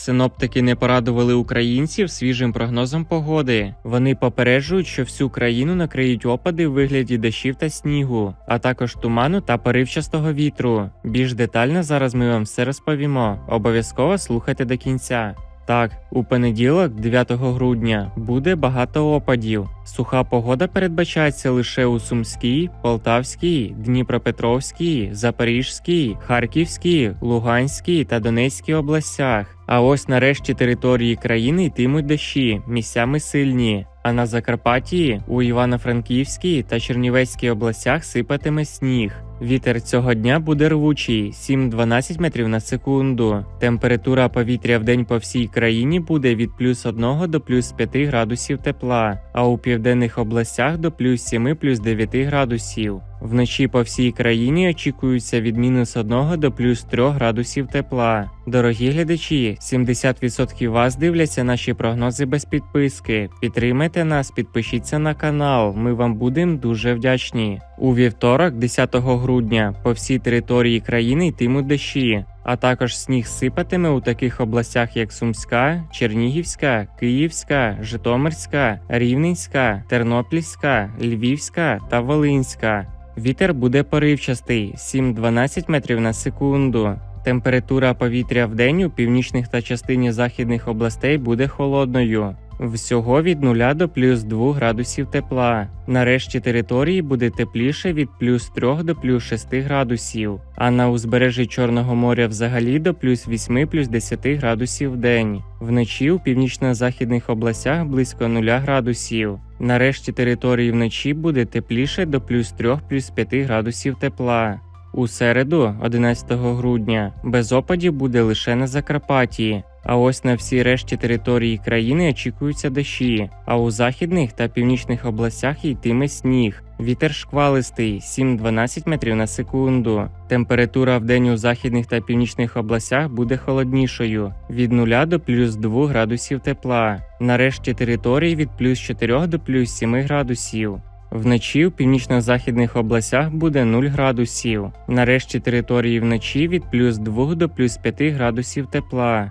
Синоптики не порадували українців свіжим прогнозом погоди. Вони попереджують, що всю країну накриють опади в вигляді дощів та снігу, а також туману та поривчастого вітру. Більш детально зараз ми вам все розповімо. Обов'язково слухайте до кінця. Так, у понеділок, 9 грудня, буде багато опадів. Суха погода передбачається лише у Сумській, Полтавській, Дніпропетровській, Запорізькій, Харківській, Луганській та Донецькій областях. А ось нарешті території країни йтимуть дощі, місцями сильні. А на Закарпатті, у Івано-Франківській та Чернівецькій областях сипатиме сніг. Вітер цього дня буде рвучий 7-12 метрів на секунду. Температура повітря в день по всій країні буде від плюс 1 до плюс 5 градусів тепла, а у південних областях до плюс 7 плюс 9 градусів. Вночі по всій країні очікується від мінус 1 до плюс 3 градусів тепла. Дорогі глядачі, 70% вас дивляться наші прогнози без підписки. Підтримайте нас, підпишіться на канал. Ми вам будемо дуже вдячні. У вівторок, 10 грудня, по всій території країни йтимуть дощі. А також сніг сипатиме у таких областях, як Сумська, Чернігівська, Київська, Житомирська, Рівненська, Тернопільська, Львівська та Волинська. Вітер буде поривчастий 7-12 метрів на секунду. Температура повітря в день у північних та частині західних областей буде холодною. Всього від 0 до плюс 2 градусів тепла. Нарешті території буде тепліше від плюс 3 до плюс 6 градусів, а на узбережжі Чорного моря взагалі до плюс 8 плюс 10 градусів в день. Вночі у північно-західних областях близько 0 градусів. Нарешті території вночі буде тепліше до плюс 3 плюс 5 градусів тепла. У середу, 11 грудня, без опадів буде лише на Закарпатті. А ось на всій решті території країни очікуються дощі, а у західних та північних областях йтиме сніг. Вітер шквалистий 7-12 метрів на секунду. Температура в день у західних та північних областях буде холоднішою від 0 до плюс 2 градусів тепла. Нарешті території від плюс 4 до плюс 7 градусів. Вночі у північно-західних областях буде 0 градусів. Нарешті території вночі від плюс 2 до плюс 5 градусів тепла.